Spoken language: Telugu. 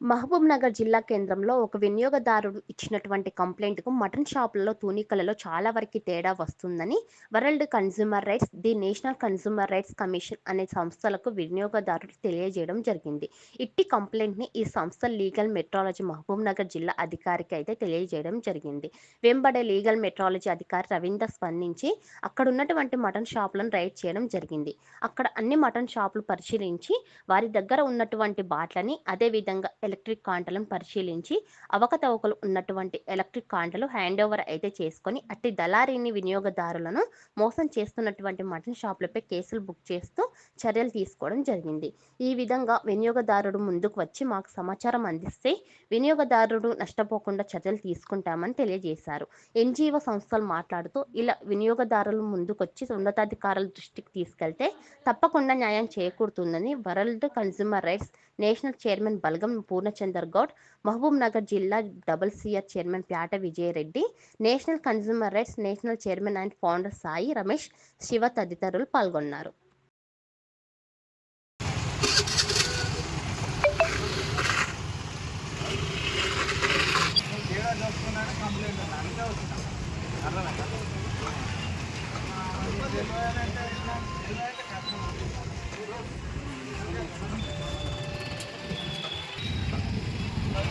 మహబూబ్ నగర్ జిల్లా కేంద్రంలో ఒక వినియోగదారుడు ఇచ్చినటువంటి కంప్లైంట్‌కు మటన్ షాపులలో తూనికలలో చాలా వరకు తేడా వస్తుందని world consumer rights, the national consumer rights commission అనే సంస్థలకు వినియోగదారులు తెలియజేయడం జరిగింది. ఇట్టి కంప్లైంట్‌ని ఈ సంస్థ లీగల్ మెట్రాలజీ మహబూబ్ నగర్ జిల్లా అధికారికి అయితే తెలియజేయడం జరిగింది. వెంబడే లీగల్ మెట్రాలజీ అధికారి రవీందర్ స్పందించి అక్కడ ఉన్నటువంటి మటన్ షాపులను రైడ్ చేయడం జరిగింది. అక్కడ అన్ని మటన్ షాపులు పరిశీలించి వారి దగ్గర ఉన్నటువంటి బాట్లని అదే విధంగా ఎలక్ట్రిక్ కాంటలను పరిశీలించి అవకతవకలు ఉన్నటువంటి ఎలక్ట్రిక్ కాంటలు హ్యాండ్ ఓవర్ అయితే చేసుకొని అట్టి దళారీని వినియోగదారులను మోసం చేస్తున్నటువంటి మటన్ షాపులపై కేసులు బుక్ చేస్తూ చర్యలు తీసుకోవడం జరిగింది. ఈ విధంగా వినియోగదారుడు ముందుకు వచ్చి మాకు సమాచారం అందిస్తే వినియోగదారుడు నష్టపోకుండా చర్యలు తీసుకుంటామని తెలియజేశారు. ఎన్‌జీఓ సంస్థలు మాట్లాడుతూ ఇలా వినియోగదారులు ముందుకొచ్చి ఉన్నతాధికారుల దృష్టికి తీసుకెళ్తే తప్పకుండా న్యాయం చేకూరుతుందని world consumer rights national chairman Balgam Purnachandar Goud, Mahabubnagar జిల్లా double CR chairman Pyata Vijayareddy, national consumer rights national chairman and founder Sai Ramesh, Shiva తదితరులు పాల్గొన్నారు.